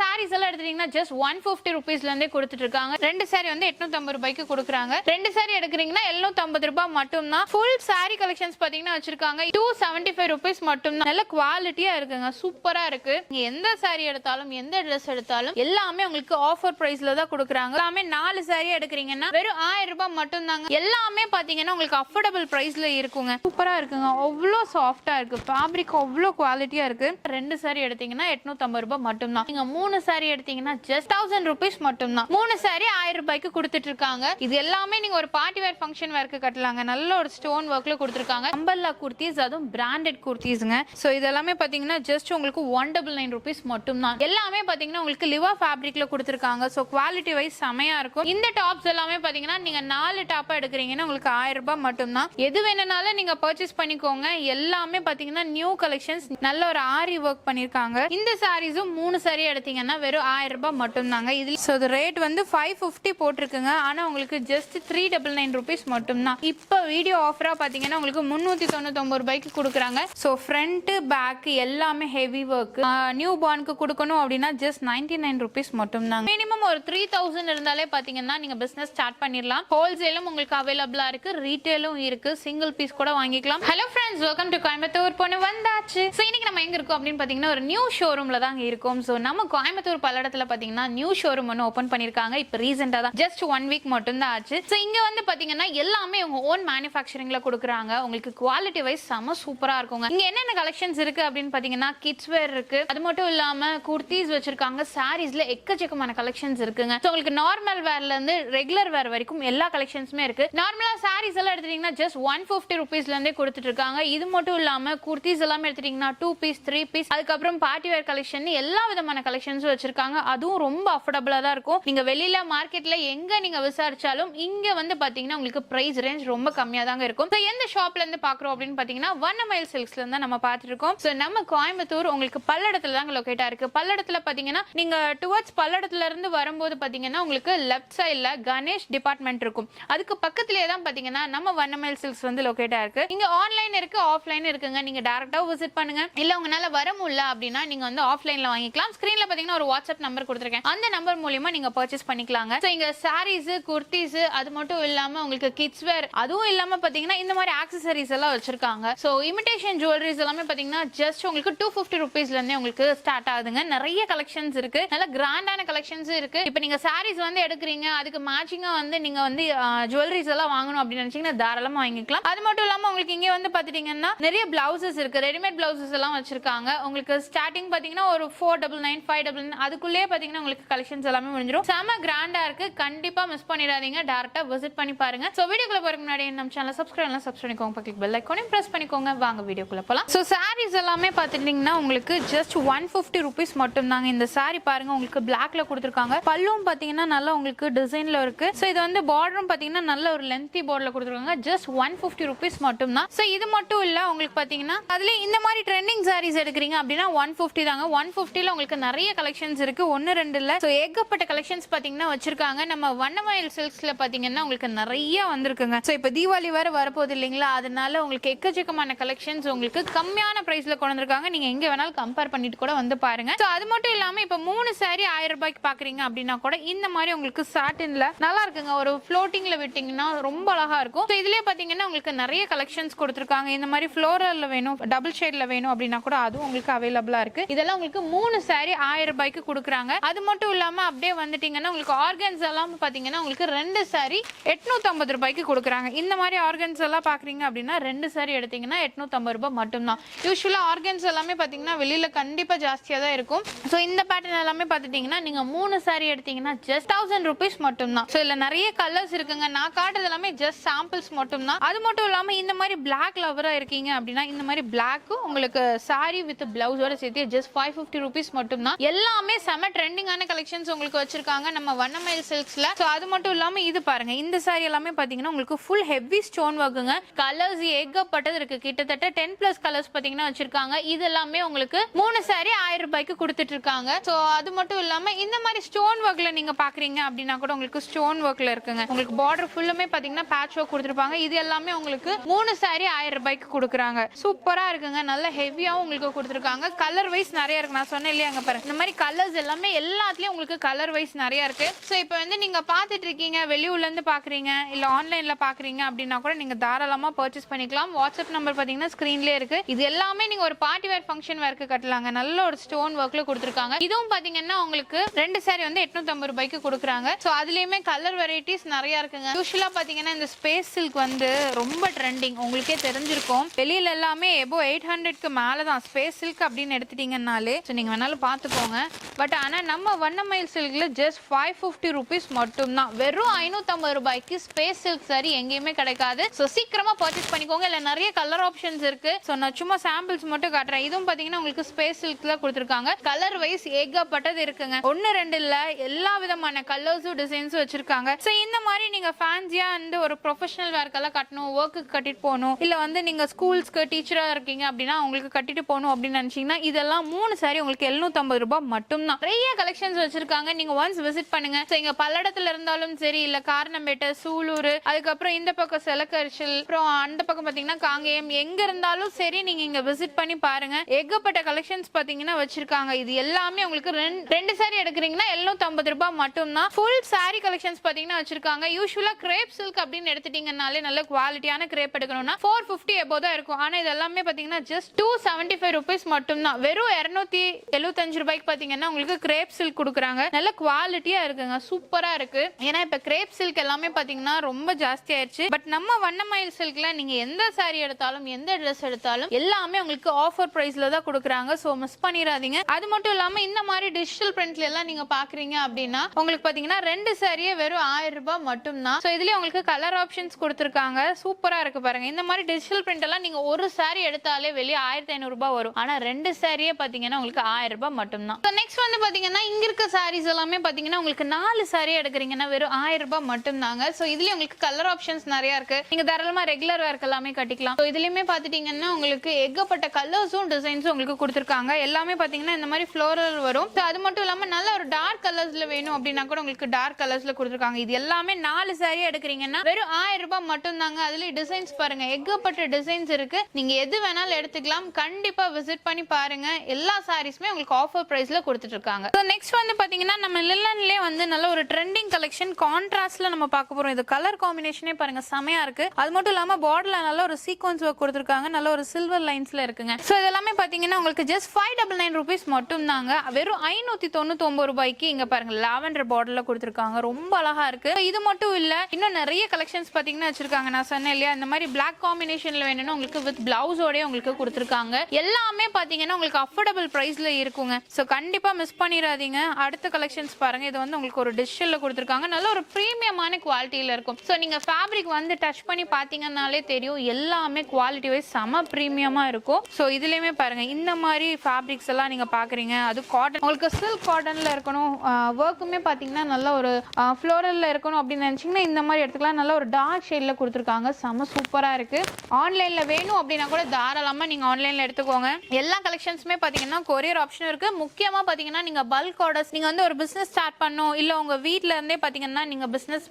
சாரீஸ் எல்லாம் எடுத்துட்டீங்கன்னா just one fifty ருபீஸ்ல இருந்தே கொடுத்துட்டு இருக்காங்க ரெண்டு சாரி வந்து எட்நூத்தி ஐம்பது ரூபாய்க்கு கொடுக்குறாங்க. ரெண்டு சாரி எடுக்கிறீங்கன்னா எழுநூத்தி ரூபாய் மட்டும் தான் ஃபுல் சாரி கலெக்ஷன்ஸ் பாத்தீங்கன்னா வச்சிருக்காங்க. டூ செவன்டி ஃபைவ் ருபீஸ் மட்டும் தான் நல்ல குவாலிட்டியா இருக்குங்க சூப்பரா இருக்கு. நீங்க எந்த சாரி எடுத்தாலும் எந்த ட்ரெஸ் எடுத்தாலும் எல்லாமே உங்களுக்கு ஆஃபர் பிரைஸ்ல தான் கொடுக்குறாங்க. எல்லாமே நாலு சாரி எடுக்கிறீங்கன்னா வெறும் ஆயிரம் ரூபாய் மட்டும் தாங்க எல்லாமே பாத்தீங்கன்னா உங்களுக்கு அஃபோர்டபுள் பிரைஸ்ல இருக்குங்க. சூப்பரா இருக்குங்க. அவ்வளோ சாஃப்டா இருக்கு. ஃபேப்ரிக் அவ்வளோ குவாலிட்டியா இருக்கு. ரெண்டு சாரி எடுத்தீங்கன்னா எட்நூத்தம்பது ரூபாய் மட்டும் தான் நீங்க மூணு மூணு சாரி எடுத்தீங்கன்னா ஜஸ்ட் தௌசண்ட் ருபீஸ் மட்டும் தான் மூணு சாரி ஆயிரம் ரூபாய்க்கு கொடுத்துட்டு இருக்காங்க. இது எல்லாமே நீங்க ஒரு பார்ட்டி வேர் ஃபங்க்ஷன் வேர்க்கு கட்டலாங்க. நல்ல ஒரு ஸ்டோன் ஒர்க்ல கொடுத்துருக்காங்க. அம்பல்லா குர்த்திஸ் அதுவும் பிராண்டட் குர்த்திஸ்ங்க ஸோ இதெல்லாமே பாத்தீங்கன்னா ஜஸ்ட் உங்களுக்கு ஒன் டபுள் நைன் ருபீஸ் மட்டும் தான் எல்லாமே பாத்தீங்கன்னா உங்களுக்கு லிவா ஃபேப்ரிக்ல கொடுத்துருக்காங்க. ஸோ குவாலிட்டி வைஸ் செமையா இருக்கும். இந்த டாப்ஸ் எல்லாமே பாத்தீங்கன்னா நீங்க நாலு டாப்பா எடுக்கிறீங்கன்னா உங்களுக்கு ஆயிரம் ரூபாய் மட்டும் தான் எது வேணும்னாலும் நீங்க பர்ச்சேஸ் பண்ணிக்கோங்க. எல்லாமே பாத்தீங்கன்னா நியூ கலெக்ஷன்ஸ் நல்ல ஒரு ஆரி ஒர்க் பண்ணிருக்காங்க. இந்த சாரீஸும் மூணு சாரி பார்த்தீங்கன்னா வெறும் ஆயிரம் ரூபாய் மட்டும் தாங்க இது ஸோ ரேட் வந்து ஃபைவ் ஃபிஃப்டி போட்டிருக்குங்க. ஆனா உங்களுக்கு just three double nine rupees மட்டும் தான் இப்போ வீடியோ ஆஃபரா பாத்தீங்கன்னா உங்களுக்கு முந்நூத்தி தொண்ணூத்தொம்பது ரூபாய்க்கு கொடுக்குறாங்க. ஸோ ஃப்ரண்ட் பேக்கு எல்லாமே ஹெவி ஒர்க் நியூ பார்னுக்கு கொடுக்கணும் அப்படின்னா ஜஸ்ட் நைன்டி நைன் ருபீஸ் மட்டும்தாங்க. மினிமம் ஒரு த்ரீ தௌசண்ட் இருந்தாலே பாத்தீங்கன்னா நீங்க பிஸ்னஸ் ஸ்டார்ட் பண்ணிடலாம். ஹோல்சேலும் உங்களுக்கு அவைலபிளா இருக்கு. ரீட்டெயிலும் இருக்கு. சிங்கிள் பீஸ் கூட வாங்கிக்கலாம். Hello friends welcome to Coimbatore பொண்ணு வந்தாச்சு ஸோ இன்னைக்கு நம்ம எங்க இருக்கோம் அப்படின்னு பாத்தீங்கன்னா ஒரு நியூ ஷோரூம்ல தாங்க இருக்கும். ஸோ நம்ம கோயம்புத்தூர் பல்லடத்துல பாத்தீங்கன்னா நியூ ஷோரூம் ஒன்று ஓப்பன் பண்ணிருக்காங்க. இப்போ ரீசெண்டா தான். ஜஸ்ட் ஒன் வீக் மட்டும் தான் ஆச்சு. ஸோ இங்க வந்து பாத்தீங்கன்னா எல்லாமே உங்க ஓன் மேனுஃபேக்சரிங்ல கொடுக்குறாங்க. உங்களுக்கு குவாலிட்டி வைஸ் செம சூப்பரா இருக்குங்க. இங்க என்னென்ன கலெக்ஷன்ஸ் இருக்கு அப்படின்னு பாத்தீங்கன்னா கிட்ஸ் வேர் இருக்கு. அது மட்டும் இல்லாம குர்த்திஸ் வச்சிருக்காங்க. சாரீஸ்ல எக்கச்சக்கமான கலெக்ஷன்ஸ் இருக்குங்க. ஸோ உங்களுக்கு நார்மல் வேர்ல இருந்து ரெகுலர் வேர் வரைக்கும் எல்லா கலெக்ஷன்ஸுமே இருக்கு. நார்மலா சாரீஸ் எல்லாம் எடுத்துட்டீங்கன்னா ஜஸ்ட் ஒன் ஃபிஃப்டி ருபீஸ்ல இருந்தே கொடுத்துட்டு இருக்காங்க. இது மட்டும் இல்லாம குர்த்திஸ் எல்லாமே எடுத்துட்டீங்கன்னா டூ பீஸ் த்ரீ பீஸ் அதுக்கப்புறம் பார்ட்டி வேர் கலெக்ஷன் எல்லா விதமான கலெக்ஷன் கலெக்ஷன்ஸும் வச்சிருக்காங்க. அதுவும் ரொம்ப அஃபோர்டபுளாக தான் இருக்கும். நீங்கள் வெளியில் மார்க்கெட்டில் எங்கே நீங்கள் விசாரிச்சாலும் இங்கே வந்து பார்த்தீங்கன்னா உங்களுக்கு ப்ரைஸ் ரேஞ்ச் ரொம்ப கம்மியாக தாங்க இருக்கும். ஸோ எந்த ஷாப்லேருந்து பார்க்குறோம் அப்படின்னு பார்த்தீங்கன்னா வண்ண மைல் சில்க்ஸ்ல இருந்து நம்ம பார்த்துருக்கோம் ஸோ நம்ம கோயம்புத்தூர் உங்களுக்கு பல்லடத்தில் தாங்க லொக்கேட்டாக இருக்குது பல்லடத்தில் பார்த்தீங்கன்னா நீங்கள் டுவர்ட்ஸ் பல்லடத்துலேருந்து வரும்போது பார்த்தீங்கன்னா உங்களுக்கு லெஃப்ட் சைடில் கணேஷ் டிபார்ட்மெண்ட் இருக்கும். அதுக்கு பக்கத்துலேயே தான் பார்த்தீங்கன்னா நம்ம வண்ணமேல் சில்க்ஸ் வந்து லொக்கேட்டாக இருக்குது இங்கே ஆன்லைன் இருக்குது ஆஃப்லைன் இருக்குங்க. நீங்கள் டேரெக்டாக விசிட் பண்ணுங்கள் இல்லை உங்களால் வர முடியல அப்படின்னா நீங்கள் வந்து ஆஃப்லைனில் வாங்கிக்கலாம். ஸ்க்ரீனில் பாத்தீங்கன்னா ஒரு வாட்ஸ்அப் நம்பர் கொடுத்துருக்கேன். அந்த நம்பர் மூலியமா நீங்க பர்ச்சேஸ் பண்ணிக்கலாங்க. ஸோ இங்க சாரீஸ் குர்த்திஸ் அது மட்டும் இல்லாம உங்களுக்கு கிட்ஸ் வேர் அதுவும் இல்லாம பாத்தீங்கன்னா இந்த மாதிரி ஆக்சசரிஸ் எல்லாம் வச்சிருக்காங்க. ஸோ இமிடேஷன் ஜுவல்லரிஸ் எல்லாமே பாத்தீங்கன்னா ஜஸ்ட் உங்களுக்கு டூ ஃபிஃப்டி ருபீஸ்ல இருந்தே உங்களுக்கு ஸ்டார்ட் ஆகுதுங்க. நிறைய கலெக்ஷன்ஸ் இருக்கு. நல்ல கிராண்டான கலெக்ஷன்ஸ் இருக்கு. இப்போ நீங்க சாரீஸ் வந்து எடுக்கிறீங்க. அதுக்கு மேட்சிங்கா வந்து நீங்க வந்து ஜுவல்லரிஸ் எல்லாம் வாங்கணும் அப்படின்னு நினைச்சீங்கன்னா தாராளமா வாங்கிக்கலாம். அது மட்டும் இல்லாம உங்களுக்கு இங்க வந்து பாத்துட்டீங்கன்னா நிறைய பிளவுசஸ் இருக்கு. ரெடிமேட் பிளவுசஸ் எல்லாம் வச்சிருக்காங்க. உங்களுக்கு ஸ்டார்டிங் பாத்தீங்கன்னா ஒரு four double nine five double அதுக்குள்ளேயே பார்த்தீங்கன்னா உங்களுக்கு கலெக்ஷன்ஸ் எல்லாமே முடிஞ்சிடும் செம கிராண்டா இருக்கு. கண்டிப்பா மிஸ் பண்ணிடாதீங்க. டேரக்டா விசிட் பண்ணி பாருங்க. ஸோ வீடியோக்குள்ள போகிற முன்னாடி நம்ம சேனல் சப்ஸ்கிரைப் எல்லாம் சப்ஸ்கிரைப் பண்ணிக்கோங்க. பக்கத்துக்கு பெல் ஐக்கோனையும் பிரஸ் பண்ணிக்கோங்க. வாங்க வீடியோக்குள்ள போகலாம் ஸோ சாரீஸ் எல்லாமே பார்த்துட்டீங்கன்னா உங்களுக்கு ஜஸ்ட் ஒன் ஃபிஃப்டி ருபீஸ் மட்டும் தாங்க இந்த சாரி பாருங்க. உங்களுக்கு பிளாக்ல கொடுத்துருக்காங்க. பல்லும் பார்த்தீங்கன்னா நல்லா உங்களுக்கு டிசைன்ல இருக்கு. ஸோ இது வந்து பார்டரும் பார்த்தீங்கன்னா நல்ல ஒரு லென்த்தி பார்டர்ல கொடுத்துருக்காங்க. ஜஸ்ட் ஒன் ஃபிஃப்டி ருபீஸ் மட்டும் தான் ஸோ இது மட்டும் இல்ல உங்களுக்கு பார்த்தீங்கன்னா அதுல இந்த மாதிரி ட்ரெண்டிங் சாரீஸ் எடுக்கிறீங்க அப்படின்னா ஒன் ஃபிஃப்டி தாங்க. ஒன் ஃபிஃப்டியில் உங்களுக்கு நிறைய கலெக்ஷன்ஸ் இருக்கு. ஒன்னு ரெண்டு இல்ல. சோ ஏகப்பட்ட கலெக்ஷன்ஸ் பாத்தீங்கன்னா வச்சிருக்காங்க. நம்ம வண்ணமயில் சில்க்ஸ்ல பாத்தீங்கன்னா உங்களுக்கு நிறைய வந்திருக்குங்க. சோ இப்போ தீபாவளி வேற வரப்போகுது இல்லைங்களா? அதனால உங்களுக்கு எக்கச்சக்கமான கலெக்ஷன்ஸ் உங்களுக்கு கம்மியான பிரைஸ்ல கொண்டு வந்திருக்காங்க. நீங்க எங்க வேணாலும் கம்பேர் பண்ணிட்டு கூட வந்து பாருங்க. சோ அது மட்டும் இல்லாம இப்போ மூணு சாரி ஆயிரம் ரூபாய்க்கு பாக்குறீங்க அப்படின்னா கூட இந்த மாதிரி உங்களுக்கு சாட்டின்ல நல்லா இருக்குங்க. ஒரு ஃப்ளோட்டிங்ல விட்டீங்கன்னா ரொம்ப அழகா இருக்கும். ஸோ இதுலயே பாத்தீங்கன்னா உங்களுக்கு நிறைய கலெக்ஷன்ஸ் கொடுத்துருக்காங்க. இந்த மாதிரி ஃப்ளோரல்ல வேணும் டபுள் ஷேட்ல வேணும் அப்படின்னா கூட அதுவும் உங்களுக்கு அவைலபிளா இருக்கு. இதெல்லாம் உங்களுக்கு மூணு சாரி ஆயிரம் ரூபாய்க்கு கொடுக்குறாங்க. அது மட்டும் இல்லாமல் அப்படியே வந்துட்டீங்கன்னா உங்களுக்கு ஆர்கன்ஸ் எல்லாம் பார்த்தீங்கன்னா உங்களுக்கு ரெண்டு சாரி எட்நூற்றம்பது ரூபாய்க்கு கொடுக்குறாங்க. இந்த மாதிரி ஆர்கன்ஸ் எல்லாம் பார்க்குறீங்க அப்படின்னா ரெண்டு சாரி எடுத்தீங்கன்னா எட்நூத்தம்பது ரூபாய் மட்டும்தான். யூஸ்வலாக ஆர்கன்ஸ் எல்லாமே பார்த்தீங்கன்னா வெளியில் கண்டிப்பாக ஜாஸ்தியாக தான் இருக்கும். ஸோ இந்த பேட்டர்ன் எல்லாமே பார்த்துட்டிங்கன்னா நீங்கள் மூணு சாரி எடுத்தீங்கன்னா ஜஸ்ட் தௌசண்ட் ருபீஸ் மட்டும்தான். ஸோ இதில் நிறைய கலர்ஸ் இருக்குங்க. நான் காட்டுறது எல்லாமே ஜஸ்ட் சாம்பிள்ஸ் மட்டும்தான். அது மட்டும் இல்லாமல் இந்த மாதிரி பிளாக் லவராக இருக்கீங்க அப்படின்னா இந்த மாதிரி பிளாக்கும் உங்களுக்கு சாரி வித் பிளவுஸோட சேர்த்து ஜஸ்ட் ஃபைவ் ஃபிஃப்டி ருபீஸ் மட்டும்தான். எல்லாமே செம ட்ரெண்டிங்கான கலெக்ஷன்ஸ் உங்களுக்கு வச்சிருக்காங்க நம்ம வண்ணமயில் சில்க்ஸ்ல ஸோ அது மட்டும் இல்லாம இது பாருங்க இந்த சாரி எல்லாமே பாத்தீங்கன்னா உங்களுக்கு ஃபுல் ஹெவி ஸ்டோன் ஒர்க்குங்க கலர்ஸ் ஏகப்பட்டது இருக்கு. கிட்டத்தட்ட டென் பிளஸ் கலர்ஸ் பாத்தீங்கன்னா வச்சிருக்காங்க. இது எல்லாமே உங்களுக்கு மூணு சாரி ஆயிரம் ரூபாய்க்கு கொடுத்துட்டு இருக்காங்க. ஸோ அது மட்டும் இல்லாம இந்த மாதிரி ஸ்டோன் ஒர்க்ல நீங்க பாக்குறீங்க அப்படின்னா கூட உங்களுக்கு ஸ்டோன் ஒர்க்ல இருக்குங்க. உங்களுக்கு பார்டர் ஃபுல்லுமே பாத்தீங்கன்னா பேட்ச் ஒர்க் கொடுத்துருப்பாங்க. இது எல்லாமே உங்களுக்கு மூணு சாரி ஆயிரம் ரூபாய்க்கு கொடுக்குறாங்க. சூப்பரா இருக்குங்க. நல்ல ஹெவியாவும் உங்களுக்கு கொடுத்துருக்காங்க. கலர் வைஸ் நிறைய இருக்கு. நான் சொன்னேன் இல்லையா அங்க பாருங்க. இந்த மாதிரி மாதிரி கலர்ஸ் எல்லாமே எல்லாத்துலேயும் உங்களுக்கு கலர் வைஸ் நிறைய இருக்கு. ஸோ இப்போ வந்து நீங்க பார்த்துட்டு இருக்கீங்க வெளியூர்லேருந்து பாக்குறீங்க இல்ல ஆன்லைன்ல பாக்குறீங்க அப்படின்னா கூட நீங்க தாராளமா பர்ச்சேஸ் பண்ணிக்கலாம். வாட்ஸ்அப் நம்பர் பார்த்தீங்கன்னா ஸ்க்ரீன்லேயே இருக்கு. இது எல்லாமே நீங்க ஒரு பார்ட்டி வேர் ஃபங்க்ஷன் வேர்க்கு கட்டலாங்க. நல்ல ஒரு ஸ்டோன் ஒர்க்ல கொடுத்துருக்காங்க. இதுவும் பாத்தீங்கன்னா உங்களுக்கு ரெண்டு சாரி வந்து 850 ரூபாய்க்கு கொடுக்குறாங்க. ஸோ அதுலயுமே கலர் வெரைட்டிஸ் நிறைய இருக்குங்க. யூஸ்வலா பாத்தீங்கன்னா இந்த ஸ்பேஸ் சில்க் வந்து ரொம்ப ட்ரெண்டிங் உங்களுக்கே தெரிஞ்சிருக்கும். வெளியில எல்லாமே எபோ எயிட் ஹண்ட்ரட்க்கு மேலே தான் ஸ்பேஸ் சில்க் அப்படின்னு எடுத்துட்டீங்கன்னாலே ஸோ நீங்க வேணாலும் பார்த்துக்கோங்க. பட் ஆனால் நம்ம வண்ணமயில் சில்கில் ஜஸ்ட் ஃபைவ் ஃபிஃப்டி ருபீஸ் மட்டும்தான். வெறும் ஐநூற்றம்பது ரூபாய்க்கு ஸ்பேஸ் சில்க் சாரி எங்கேயுமே கிடைக்காது. ஸோ சீக்கிரமாக பர்ச்சேஸ் பண்ணிக்கோங்க. இல்லை நிறைய கலர் ஆப்ஷன்ஸ் இருக்கு. ஸோ நான் சும்மா சாம்பிள்ஸ் மட்டும் காட்டுறேன். இதுவும் பார்த்தீங்கன்னா உங்களுக்கு ஸ்பேஸ் சில்க்ல கொடுத்துருக்காங்க. கலர் வைஸ் ஏகப்பட்டது இருக்குங்க. ஒன்று ரெண்டு இல்லை. எல்லா விதமான கலர்ஸும் டிசைன்ஸும் வச்சிருக்காங்க. ஸோ இந்த மாதிரி நீங்கள் ஃபேன்சியாக வந்து ஒரு ப்ரொஃபஷனல் வேர்க்கெல்லாம் கட்டணும் ஒர்க்குக்கு கட்டிட்டு போகணும் இல்லை வந்து நீங்கள் ஸ்கூல்ஸ்க்கு டீச்சராக இருக்கீங்க அப்படின்னா உங்களுக்கு கட்டிட்டு போகணும் அப்படின்னு நினைச்சீங்கன்னா இதெல்லாம் மூணு சாரி உங்களுக்கு 750 ரூபாய் மட்டும்தான். நிறைய கலெக்ஷன்ஸ் வச்சிருக்காங்க. நீங்க ஒன்ஸ் விசிட் பண்ணுங்க. ஸோ இங்க பல்லடத்துல இருந்தாலும் சரி இல்ல காரணம்பேட்டை சூலூர் அதுக்கப்புறம் இந்த பக்கம் செலக்கரிசல் அப்புறம் அந்த பக்கம் பாத்தீங்கன்னா காங்கேயம். எங்க இருந்தாலும் சரி நீங்க இங்க விசிட் பண்ணி பாருங்க. ஏகப்பட்ட கலெக்ஷன்ஸ் பாத்தீங்கன்னா வச்சிருக்காங்க. இது எல்லாமே உங்களுக்கு ரெண்டு ரெண்டு சாரி எடுக்கிறீங்கன்னா 750 ரூபாய் மட்டும்தான். ஃபுல் சாரி கலெக்ஷன்ஸ் பாத்தீங்கன்னா வச்சிருக்காங்க. யூஸ்வலா கிரேப் சில்க் அப்படின்னு எடுத்துட்டீங்கனாலே நல்ல குவாலிட்டியான கிரேப் எடுக்கணும்னா ஃபோர் ஃபிஃப்டி எபோ தான் இருக்கும். ஆனா இது எல்லாமே பாத்தீங்கன்னா just two seventy five rupees மட்டும்தான். வெறும் இருநூத்தி எழுபத்தஞ்சு ரூபாய்க்கு பாத்தீங்கன்னா உங்களுக்கு கிரேப் சில்க் கொடுக்குறாங்க. நல்ல குவாலிட்டியா இருக்குங்க. சூப்பரா இருக்கு. ஏன்னா இப்ப கிரேப் சில்க் எல்லாமே பாத்தீங்கன்னா ரொம்ப ஜாஸ்தி ஆயிடுச்சு பட் நம்ம வண்ணமயில் சில்க்ல நீங்க எந்த சாரி எடுத்தாலும் எந்த ட்ரெஸ் எடுத்தாலும் எல்லாமே உங்களுக்கு ஆஃபர் பிரைஸ்ல தான் கொடுக்குறாங்க. ஸோ மிஸ் பண்ணிடாதீங்க. அது மட்டும் இல்லாம இந்த மாதிரி டிஜிட்டல் பிரிண்ட்ல எல்லாம் நீங்க பாக்குறீங்க அப்படின்னா உங்களுக்கு பாத்தீங்கன்னா ரெண்டு சாரியே வெறும் ஆயிரம் ரூபாய் மட்டும்தான். ஸோ இதுலயே உங்களுக்கு கலர் ஆப்ஷன்ஸ் கொடுத்துருக்காங்க. சூப்பரா இருக்கு பாருங்க. இந்த மாதிரி டிஜிட்டல் பிரிண்ட் எல்லாம் நீங்க ஒரு சாரி எடுத்தாலே வெளியே ஆயிரத்தி ஐநூறு ரூபாய் வரும். ஆனா ரெண்டு சாரியே பாத்தீங்கன்னா உங்களுக்கு ஆயிரம் ரூபாய் மட்டும்தான். ஸோ நெக்ஸ்ட் வந்து பார்த்தீங்கன்னா இங்கே இருக்க சாரீஸ் எல்லாமே பார்த்தீங்கன்னா உங்களுக்கு நாலு சாரீ எடுக்கிறீங்கன்னா வெறும் ஆயிரம் ரூபாய் மட்டும்தாங்க. ஸோ இதுலேயும் உங்களுக்கு கலர் ஆப்ஷன்ஸ் நிறையா இருக்கு. நீங்கள் தாராளமாக ரெகுலர் ஒர்க் எல்லாமே கட்டிக்கலாம். ஸோ இதுலையுமே பார்த்துட்டிங்கன்னா உங்களுக்கு ஏகப்பட்ட கலர்ஸும் டிசைன்ஸும் உங்களுக்கு கொடுத்துருக்காங்க. எல்லாமே பார்த்தீங்கன்னா இந்த மாதிரி ஃப்ளோரல் வரும். ஸோ அது மட்டும் இல்லாமல் நல்ல ஒரு டார்க் கலர்ஸில் வேணும் அப்படின்னா கூட உங்களுக்கு டார்க் கலர்ஸில் கொடுத்துருக்காங்க. இது எல்லாமே நாலு சாரீ எடுக்கிறீங்கன்னா வெறும் ஆயிரம் ரூபாய் மட்டும்தாங்க. அதுலேயும் டிசைன்ஸ் பாருங்க. ஏகப்பட்ட டிசைன்ஸ் இருக்கு. நீங்கள் எது வேணாலும் எடுத்துக்கலாம். கண்டிப்பாக விசிட் பண்ணி பாருங்க. எல்லா சாரீஸுமே உங்களுக்கு ஆஃபர் ப்ரைஸ் ப்ரைஸில் கொடுத்துட்ருக்காங்க. ஸோ நெக்ஸ்ட் வந்து பார்த்தீங்கன்னா நம்ம லில்லன்லேயே வந்து நல்ல ஒரு ட்ரெண்டிங் கலெக்ஷன் கான்ட்ராஸ்ட்ல நம்ம பார்க்க போகிறோம் இது கலர் காம்பினேஷனே பாருங்க செமையா இருக்குது அது மட்டும் இல்லாமல் பாடலில் நல்ல ஒரு சீக்வன்ஸ் ஒர்க் கொடுத்துருக்காங்க. நல்ல ஒரு சில்வர் லைன்ஸில் இருக்குங்க. ஸோ இதெல்லாமே பார்த்தீங்கன்னா உங்களுக்கு just five double nine rupees மட்டும் தாங்க வெறும் ஐநூற்றி தொண்ணூத்தொம்பது ரூபாய்க்கு இங்கே பாருங்கள் லாவெண்டர் பார்டரில் கொடுத்துருக்காங்க. ரொம்ப அழகாக இருக்குது இது மட்டும் இல்லை இன்னும் நிறைய கலெக்ஷன்ஸ் பார்த்தீங்கன்னா வச்சிருக்காங்க. நான் சொன்னேன் இல்லையா இந்த மாதிரி பிளாக் காம்பினேஷனில் வேணும்னா உங்களுக்கு வித் பிளவுஸோடய உங்களுக்கு கொடுத்துருக்காங்க. எல்லாமே பார்த்தீங்கன்னா உங்களுக்கு அஃபோர்டபுள் ப்ரைஸில் இருக்குங்க. ஸோ கண்டிப்பாக மிஸ் பண்ணிடாதீங்க. அடுத்த கலெக்ஷன்ஸ் பாருங்க. இது வந்து உங்களுக்கு ஒரு டிஷ்ஷில் கொடுத்துருக்காங்க. நல்ல ஒரு ப்ரீமியமான குவாலிட்டியில் இருக்கும். ஸோ நீங்கள் ஃபேப்ரிக் வந்து டச் பண்ணி பார்த்தீங்கன்னாலே தெரியும். எல்லாமே குவாலிட்டி வைஸ் செம ப்ரீமியமாக இருக்கும். ஸோ இதுலேயுமே பாருங்க. இந்த மாதிரி ஃபேப்ரிக்ஸ் எல்லாம் நீங்கள் பார்க்குறீங்க அது காட்டன் உங்களுக்கு சில்க் காட்டனில் இருக்கணும். ஒர்க்குமே பார்த்தீங்கன்னா நல்ல ஒரு ஃப்ளோரல்ல இருக்கணும் அப்படின்னு நினச்சிங்கன்னா இந்த மாதிரி எடுத்துக்கலாம். நல்ல ஒரு டார்க் ஷேடில் கொடுத்துருக்காங்க. செம சூப்பராக இருக்குது ஆன்லைனில் வேணும் அப்படின்னா கூட தாராளமாக நீங்கள் ஆன்லைனில் எடுத்துக்கோங்க. எல்லா கலெக்ஷன்ஸுமே பார்த்தீங்கன்னா கொரியர் ஆப்ஷன் முக்கிய முக்கியமா பாத்தீங்கன்னா நீங்க பல்க் ஆர்டர்ஸ் நீங்க வந்து ஒரு பிசினஸ் ஸ்டார்ட் பண்ணும் இல்ல உங்க வீட்ல இருந்தே பாத்தீங்கன்னா நீங்க பிசினஸ்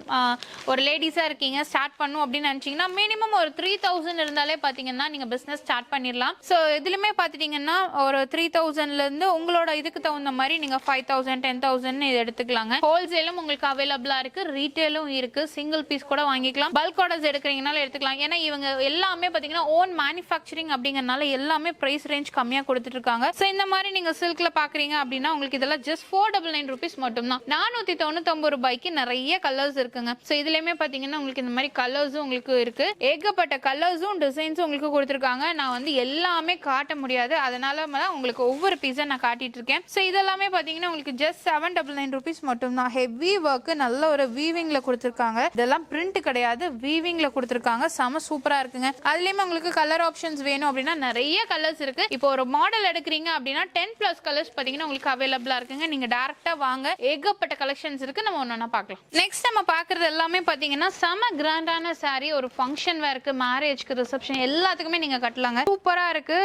ஒரு லேடிஸா இருக்கீங்க ஸ்டார்ட் பண்ணும் அப்படின்னு நினைச்சீங்கன்னா மினிமம் ஒரு த்ரீ தௌசண்ட் இருந்தாலே பாத்தீங்கன்னா நீங்க பிசினஸ் ஸ்டார்ட் பண்ணிடலாம். ஸோ இதுலயுமே பாத்துட்டீங்கன்னா ஒரு த்ரீ தௌசண்ட்ல இருந்து உங்களோட இதுக்கு தகுந்த மாதிரி நீங்க ஃபைவ் தௌசண்ட் டென் தௌசண்ட் இது எடுத்துக்கலாங்க. ஹோல்சேலும் உங்களுக்கு அவைலபிளா இருக்கு ரீட்டெயிலும் இருக்கு. சிங்கிள் பீஸ் கூட வாங்கிக்கலாம். பல்க் ஆர்டர்ஸ் எடுக்கிறீங்கனால எடுத்துக்கலாம். ஏன்னா இவங்க எல்லாமே பாத்தீங்கன்னா ஓன் மேனுஃபேக்சரிங் அப்படிங்கறனால எல்லாமே பிரைஸ் ரேஞ்ச் கம்மியா கொடுத்துட்டு இருக்காங்க. ஸோ இந்த மாதிரி நீங்க சில்க்ல பாக்குறீங்க அப்படின்னா உங்களுக்கு இதெல்லாம் just four double nine rupees மட்டும்தான். நானூற்றி நானூத்தி ரூபாய்க்கு நிறைய கலர்ஸ் இருக்குங்க. ஸோ இதுலயுமே பாத்தீங்கன்னா உங்களுக்கு இந்த மாதிரி கலர்ஸும் உங்களுக்கு இருக்கு. ஏகப்பட்ட கலர்ஸும் டிசைன்ஸும் உங்களுக்கு கொடுத்துருக்காங்க. நான் வந்து எல்லாமே காட்ட முடியாது. அதனால தான் உங்களுக்கு ஒவ்வொரு பீஸா நான் காட்டிட்டு இருக்கேன். ஸோ இதெல்லாமே பாத்தீங்கன்னா உங்களுக்கு just seven double nine rupees மட்டும்தான். ஹெவி ஒர்க் நல்ல ஒரு வீவிங்ல கொடுத்துருக்காங்க. இதெல்லாம் பிரிண்ட் கிடையாது. வீவிங்ல கொடுத்துருக்காங்க. செம சூப்பரா இருக்குங்க. அதுலயுமே உங்களுக்கு கலர் ஆப்ஷன்ஸ் வேணும் அப்படின்னா நிறைய கலர்ஸ் இருக்கு. இப்போ ஒரு மாடல் எடுக்கிறீங்க அப்படின்னா டென் பிளஸ் கலர்ஸ் பாத்தீங்கன்னா உங்களுக்கு அவைலபிளா இருக்குங்க. நீங்க டேரெக்டாக வாங்க. ஏகப்பட்ட கலெக்ஷன்ஸ் இருக்கு. நம்ம ஒன்றா பார்க்கலாம். நெக்ஸ்ட் நம்ம பாக்குறது எல்லாமே பாத்தீங்கன்னா செம கிராண்டான saree ஒரு ஃபங்க்ஷன் வேருக்கு மேரேஜ்க்கு ரிசப்ஷன் எல்லாத்துக்குமே நீங்க கட்டலாங்க. சூப்பரா இருக்கு.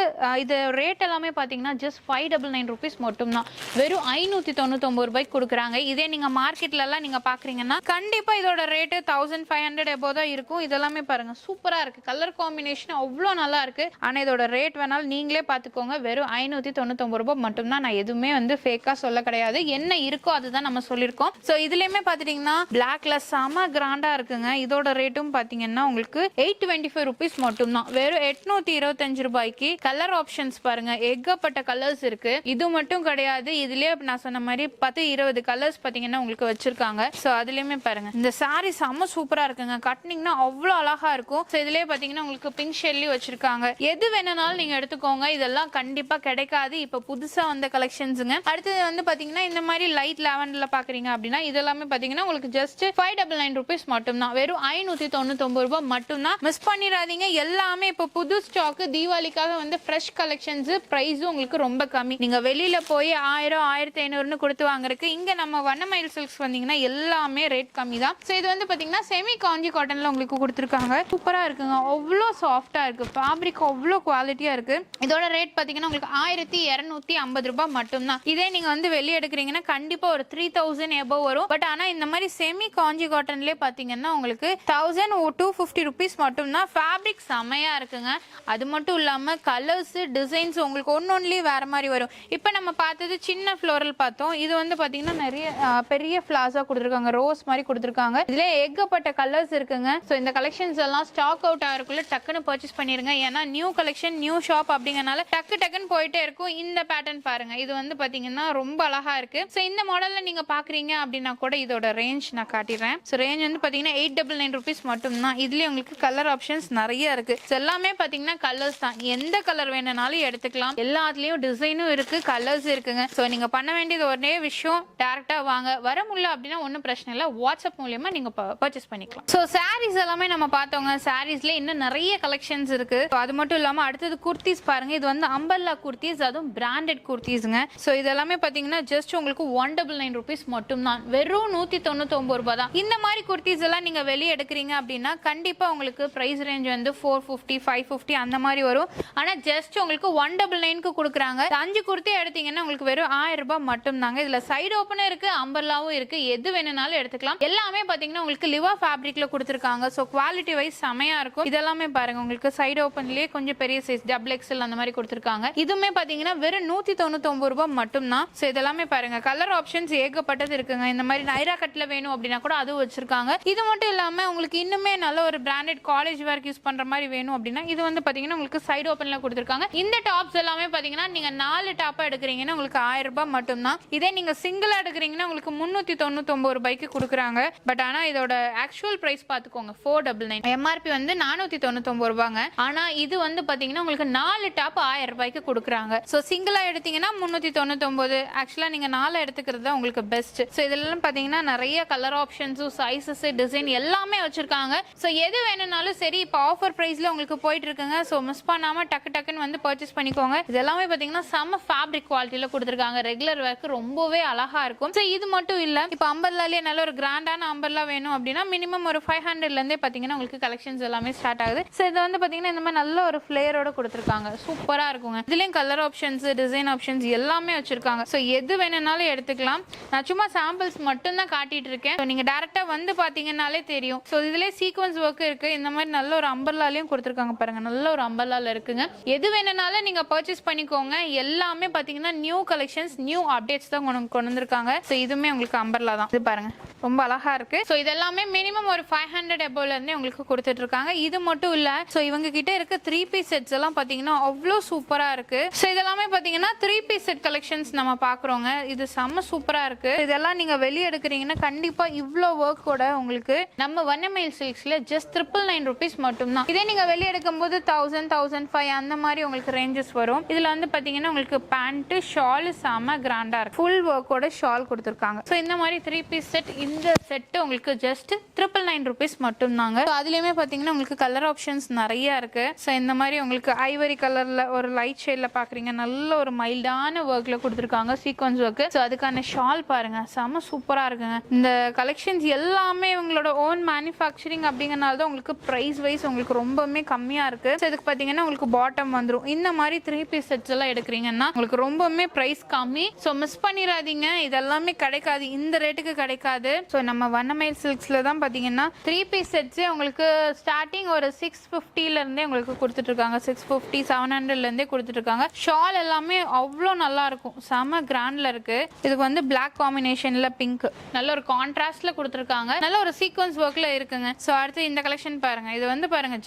இது ரேட் எல்லாமே பாத்தீங்கன்னா just five double nine rupees மட்டும் தான் வெறும் ஐநூத்தி தொண்ணூத்தொன்பது ரூபாய்க்கு கொடுக்குறாங்க. இதே நீங்க மார்க்கெட்ல எல்லாம் நீங்க பாக்குறீங்கன்னா கண்டிப்பா இதோட rate thousand five hundred above தான் இருக்கும். இதெல்லாமே பாருங்க. சூப்பரா இருக்கு. கலர் காம்பினேஷன் அவ்வளோ நல்லா இருக்கு. ஆனா இதோட ரேட் வேணாலும் நீங்களே பாத்துக்கோங்க வெறும் ஐநூத்தி தொண்ணூத்தொன்பது ரூபாய் மட்டும் தான் நான் எதுவுமே எதுவுமே வந்து ஃபேக்கா சொல்ல கிடையாது. என்ன இருக்கோ அதுதான் நம்ம சொல்லியிருக்கோம். ஸோ இதுலயுமே பாத்துட்டீங்கன்னா பிளாக்ல செம கிராண்டா இருக்குங்க. இதோட ரேட்டும் பாத்தீங்கன்னா உங்களுக்கு எயிட் டுவெண்ட்டி ஃபைவ் ருபீஸ் மட்டும் தான் வெறும் எட்நூத்தி இருபத்தஞ்சு ரூபாய்க்கு கலர் ஆப்ஷன்ஸ் பாருங்க. எக்கப்பட்ட கலர்ஸ் இருக்கு. இது மட்டும் கிடையாது. இதுலயே நான் சொன்ன மாதிரி பத்து இருபது கலர்ஸ் பாத்தீங்கன்னா உங்களுக்கு வச்சிருக்காங்க. ஸோ அதுலயுமே பாருங்க. இந்த சாரி செம்ம சூப்பரா இருக்குங்க. கட்டினீங்கன்னா அவ்வளோ அழகா இருக்கும். ஸோ இதுலயே பாத்தீங்கன்னா உங்களுக்கு பிங்க் ஷெல்லி வச்சிருக்காங்க. எது வேணும்னாலும் நீங்க எடுத்துக்கோங்க. இதெல்லாம் கண்டிப்பா கிடைக்காது. இப்போ புதுசா வந்த கலெக்ஷன் கலெக்ஷன்ஸுங்க அடுத்தது வந்து பாத்தீங்கன்னா இந்த மாதிரி லைட் லெவன்ல பாக்குறீங்க அப்படின்னா இதெல்லாமே பாத்தீங்கன்னா உங்களுக்கு just five double nine rupees மட்டும் தான் வெறும் ஐநூத்தி தொண்ணூத்தொன்பது ரூபாய் மட்டும் தான் மிஸ் பண்ணிடாதீங்க. எல்லாமே இப்போ புது ஸ்டாக் தீபாவளிக்காக வந்து ஃப்ரெஷ் கலெக்ஷன்ஸ் ப்ரைஸும் உங்களுக்கு ரொம்ப கம்மி. நீங்க வெளியில போய் ஆயிரம் ஆயிரத்தி ஐநூறுன்னு கொடுத்து வாங்குறதுக்கு இங்க நம்ம வண்ணமயில் சில்க்ஸ் வந்தீங்கன்னா எல்லாமே ரேட் கம்மி தான் ஸோ இது வந்து பாத்தீங்கன்னா செமி காஞ்சி காட்டன்ல உங்களுக்கு கொடுத்துருக்காங்க. சூப்பரா இருக்குங்க. அவ்வளோ சாஃப்டா இருக்கு. ஃபேப்ரிக் அவ்வளோ குவாலிட்டியா இருக்கு. இதோட ரேட் பாத்தீங்கன்னா உங்களுக்கு ஆயிரத்தி இரநூத்தி ஐம்பது ரூபாய் மட்டும் மட்டும்தான். இதே நீங்க வந்து வெளியே எடுக்கிறீங்கன்னா கண்டிப்பா ஒரு த்ரீ தௌசண்ட் எபோவ் வரும். பட் ஆனா இந்த மாதிரி செமி காஞ்சி காட்டன்லயே பாத்தீங்கன்னா உங்களுக்கு தௌசண்ட் டூ ஃபிஃப்டி ருபீஸ் மட்டும்தான். ஃபேப்ரிக் செமையா இருக்குங்க. அது மட்டும் இல்லாம கலர்ஸ் டிசைன்ஸ் உங்களுக்கு ஒன்னொன்னுலயும் வேற மாதிரி வரும். இப்போ நம்ம பார்த்தது சின்ன ஃப்ளோரல் பார்த்தோம். இது வந்து பாத்தீங்கன்னா நிறைய பெரிய ஃபிளாஸா கொடுத்துருக்காங்க. ரோஸ் மாதிரி கொடுத்துருக்காங்க. இதுல ஏகப்பட்ட கலர்ஸ் இருக்குங்க. ஸோ இந்த கலெக்ஷன்ஸ் எல்லாம் ஸ்டாக் அவுட் ஆகிறதுக்குள்ள டக்குன்னு பர்ச்சேஸ் பண்ணிருங்க. ஏன்னா நியூ கலெக்ஷன் நியூ ஷாப் அப்படிங்கறனால டக்கு டக்குன்னு போயிட்டே இருக்கும். இந்த பேட்டர்ன் பாருங்க. இது வந்து வந்து பார்த்தீங்கன்னா ரொம்ப அழகா இருக்கு. ஸோ இந்த மாடலில் நீங்க பாக்குறீங்க அப்படின்னா கூட இதோட ரேஞ்ச் நான் காட்டிடுறேன். ஸோ ரேஞ்ச் வந்து பார்த்தீங்கன்னா எயிட் டபுள் நைன் ருபீஸ் மட்டும்தான். இதுலேயே உங்களுக்கு கலர் ஆப்ஷன்ஸ் நிறைய இருக்கு. எல்லாமே பார்த்தீங்கன்னா கலர்ஸ் தான். எந்த கலர் வேணும்னாலும் எடுத்துக்கலாம். எல்லாத்துலேயும் டிசைனும் இருக்கு கலர்ஸ் இருக்குங்க. ஸோ நீங்க பண்ண வேண்டியது ஒரே விஷயம் டேரக்டா வாங்க. வர முடியல அப்படின்னா ஒன்றும் பிரச்சனை இல்லை. வாட்ஸ்அப் மூலியமா நீங்க பர்ச்சேஸ் பண்ணிக்கலாம். ஸோ சாரீஸ் எல்லாமே நம்ம பார்த்தோங்க. சாரீஸ்ல இன்னும் நிறைய கலெக்ஷன்ஸ் இருக்கு. அது மட்டும் இல்லாம அடுத்தது குர்த்திஸ் பாருங்க. இது வந்து அம்பல்லா குர்த்திஸ் அதுவும் பிராண்டட் குர்த்திஸ்ங்க ஸோ இதெல்லாமே பார்த்தீங்கன்னா ஜஸ்ட் உங்களுக்கு ஒன் டபுள் நைன் ருபீஸ் மட்டும் தான் வெறும் நூத்தி தொண்ணூத்தொம்பது ரூபா தான் இந்த மாதிரி குர்த்திஸ் எல்லாம் நீங்க வெளியே எடுக்கிறீங்க அப்படின்னா கண்டிப்பா உங்களுக்கு ப்ரைஸ் ரேஞ்ச் வந்து ஃபோர் ஃபிஃப்டி ஃபைவ் ஃபிஃப்டி அந்த மாதிரி வரும். ஆனால் ஜஸ்ட் உங்களுக்கு ஒன் டபுள் நைனுக்கு கொடுக்குறாங்க. அஞ்சு குர்த்தி எடுத்தீங்கன்னா உங்களுக்கு வெறும் ஆயிரம் ரூபாய் மட்டும் தாங்க இதுல சைடு ஓப்பனும் இருக்கு அம்பர்லாவும் இருக்கு. எது வேணும்னாலும் எடுத்துக்கலாம். எல்லாமே பார்த்தீங்கன்னா உங்களுக்கு லிவா ஃபேப்ரிக்ல கொடுத்துருக்காங்க. ஸோ குவாலிட்டி வைஸ் செமையாக இருக்கும். இதெல்லாமே பாருங்க உங்களுக்கு சைடு ஓப்பன்லயே கொஞ்சம் பெரிய சைஸ் டபுள் எக்ஸல் அந்த மாதிரி கொடுத்துருக்காங்க. இதுவுமே பார்த்தீங்கன்னா வெறும் நூற்றி தொண்ணூத்தொம்பது ரூபாய் ரூபாய் மட்டும் தான் ஸோ இதெல்லாமே பாருங்க. கலர் ஆப்ஷன்ஸ் ஏகப்பட்டது இருக்குங்க. இந்த மாதிரி நைரா கட்டில் வேணும் அப்படின்னா கூட அதுவும் வச்சிருக்காங்க. இது மட்டும் இல்லாமல் உங்களுக்கு இன்னுமே நல்ல ஒரு பிராண்டட் காலேஜ் வேர்க் யூஸ் பண்ணுற மாதிரி வேணும் அப்படின்னா இது வந்து பார்த்தீங்கன்னா உங்களுக்கு சைடு ஓப்பனில் கொடுத்துருக்காங்க. இந்த டாப்ஸ் எல்லாமே பார்த்தீங்கன்னா நீங்கள் நாலு டாப்பாக எடுக்கிறீங்கன்னா உங்களுக்கு ஆயிரம் ரூபாய் மட்டும் தான் இதே நீங்கள் சிங்கிளாக எடுக்கிறீங்கன்னா உங்களுக்கு முந்நூற்றி தொண்ணூத்தொம்பது ரூபாய்க்கு கொடுக்குறாங்க. பட் ஆனால் இதோட ஆக்சுவல் ப்ரைஸ் பார்த்துக்கோங்க ஃபோர் டபுள் நைன் எம்ஆர்பி வந்து நானூற்றி தொண்ணூத்தொம்பது ரூபாங்க. ஆனால் இது வந்து பார்த்தீங்கன்னா உங்களுக்கு நாலு டாப் ஆயிரம் ரூபாய்க்கு கொடுக்குறாங்க. ஸோ சிங்கிளாக எடுத்தீங்கன்னா முந்நூற்றி தொண்ணூத்தொம்பது. ஆக்சுவலாக ஆக்சுவலா நீங்க நாலு எடுத்துக்கிறது தான் உங்களுக்கு பெஸ்ட் ஸோ இதெல்லாம் பாத்தீங்கன்னா நிறைய கலர் ஆப்ஷன்ஸும் சைஸஸ் டிசைன் எல்லாமே வச்சிருக்காங்க. ஸோ எது வேணும்னாலும் சரி இப்போ ஆஃபர் ப்ரைஸில் உங்களுக்கு போயிட்டு இருக்குங்க ஸோ மிஸ் பண்ணாம டக்கு டக்குன்னு வந்து பர்ச்சேஸ் பண்ணிக்கோங்க. இது எல்லாமே பாத்தீங்கன்னா செம்ம ஃபேப்ரிக் குவாலிட்டியில கொடுத்துருக்காங்க. ரெகுலர் ஒர்க் ரொம்பவே அழகா இருக்கும். ஸோ இது மட்டும் இல்ல இப்போ அம்பர்லாலே நல்ல ஒரு கிராண்டான அம்பர்லா வேணும் அப்படின்னா மினிமம் ஒரு ஃபைவ் ஹண்ட்ரட்ல இருந்தே பாத்தீங்கன்னா உங்களுக்கு கலெக்ஷன்ஸ் எல்லாமே ஸ்டார்ட் ஆகுது. ஸோ இது வந்து பாத்தீங்கன்னா இந்த மாதிரி நல்ல ஒரு ஃபிளேயரோட கொடுத்துருக்காங்க. சூப்பரா இருக்குங்க. இதுலயும் கலர் ஆப்ஷன்ஸ் டிசைன் ஆப்ஷன்ஸ் எல்லாமே வச்சிருக்காங்க. ஸோ எது வேணும்னாலும் எடுத்துக்கலாம். நான் சும்மா சாம்பிள்ஸ் மட்டும்தான் காட்டிகிட்டு இருக்கேன் ஸோ நீங்கள் டேரெக்டாக வந்து பார்த்தீங்கன்னாலே தெரியும். ஸோ இதுலேயே சீக்வன்ஸ் ஒர்க் இருக்குது இந்த மாதிரி நல்ல ஒரு அம்பர்லாலையும் கொடுத்துருக்காங்க பாருங்க. நல்ல ஒரு அம்பர்லால இருக்குங்க. எது வேணும்னாலும் நீங்கள் பர்ச்சேஸ் பண்ணிக்கோங்க. எல்லாமே பார்த்தீங்கன்னா நியூ கலெக்ஷன்ஸ் நியூ அப்டேட்ஸ் தான் கொண்டு கொண்டு வந்திருக்காங்க. ஸோ இதுவுமே உங்களுக்கு அம்பர்லா தான். இது பாருங்க. ரொம்ப அழகாக இருக்கு. ஸோ இதெல்லாமே மினிமம் ஒரு ஃபைவ் ஹண்ட்ரட் எபோலேருந்தே உங்களுக்கு கொடுத்துட்ருக்காங்க இது மட்டும் இல்லை. ஸோ இவங்க கிட்ட இருக்க த்ரீ பீஸ் செட்ஸ் எல்லாம் பார்த்தீங்கன்னா அவ்வளோ சூப்பராக இருக்குது ஸோ இதெல்லாமே பார்த்தீங்கன்னா த்ரீ பீஸ் செட் கலெக்ஷன்ஸ் நம்ம பார்க்குறோங்க இது செம்ம சூப்பராக இருக்கு. இதெல்லாம் நீங்கள் வெளியே எடுக்கிறீங்கன்னா கண்டிப்பாக இவ்வளோ ஒர்க்கோட உங்களுக்கு நம்ம வண்ணமயில் சில்க்ஸில் ஜஸ்ட் ட்ரிபிள் நைன் ருபீஸ் மட்டும்தான். இதே நீங்கள் வெளியே எடுக்கும்போது தௌசண்ட் தௌசண்ட் ஃபைவ் அந்த மாதிரி உங்களுக்கு ரேஞ்சஸ் வரும். இதில் வந்து பார்த்தீங்கன்னா உங்களுக்கு பேண்ட்டு ஷால் செம்ம கிராண்டாக இருக்கு. ஃபுல் ஒர்க்கோட ஷால் கொடுத்துருக்காங்க. ஸோ இந்த மாதிரி த்ரீ பீஸ் செட் இந்த செட் உங்களுக்கு ஜஸ்ட் ட்ரிபிள் நைன் ருபீஸ் மட்டும்தாங்க. ஸோ அதுலேயுமே பார்த்தீங்கன்னா உங்களுக்கு கலர் ஆப்ஷன்ஸ் நிறையா இருக்கு. ஸோ இந்த மாதிரி உங்களுக்கு ஐவரி கலரில் ஒரு லைட் ஷேடில் பாக்குறீங்க. நல்ல ஒரு மைல்டான ஒர்க்ல கொடுத்துருக்காங்க சீக்வன்ஸ் ஒர்க் ஸோ அதுக்கான ஷால் பாருங்க. செம சூப்பராக இருக்குங்க. இந்த கலெக்ஷன்ஸ் எல்லாமே இவங்களோட ஓன் மேனுஃபேக்சரிங் அப்படிங்கறனால தான் உங்களுக்கு ப்ரைஸ் வைஸ் உங்களுக்கு ரொம்பவுமே கம்மியாக இருக்கு. ஸோ இதுக்கு பார்த்தீங்கன்னா உங்களுக்கு பாட்டம் வந்துடும் இந்த மாதிரி த்ரீ பீஸ் செட்ஸ் எல்லாம் எடுக்கிறீங்கன்னா உங்களுக்கு ரொம்பவுமே ப்ரைஸ் கம்மி. ஸோ மிஸ் பண்ணிடாதீங்க இதெல்லாமே கிடைக்காது. இந்த ரேட்டுக்கு கிடைக்காது. ஸோ நம்ம வண்ணமயில் சில்க்ஸில் தான் பார்த்தீங்கன்னா த்ரீ பீஸ் செட்ஸே உங்களுக்கு ஸ்டார்டிங் ஒரு சிக்ஸ் ஃபிஃப்டிலேருந்தே உங்களுக்கு கொடுத்துட்டு இருக்காங்க. சிக்ஸ் ஃபிஃப்டி செவன் ஹண்ட்ரட்லேருந்தே கொடுத்துட்டு இருக்காங்க. ஷால் எல்லாமே அவ்வளோ நல்லா நல்லா இருக்கும். செம கிராண்ட்ல இருக்கு. இதுக்கு வந்து பிளாக் காம்பினேஷன்ல பிங்க் நல்ல ஒரு கான்ட்ராஸ்ட்ல கொடுத்துருக்காங்க. நல்ல ஒரு சீக்வன்ஸ் ஒர்க்ல இருக்குங்க. ஸோ அடுத்து இந்த கலெக்ஷன் பாருங்க. இது வந்து பாருங்க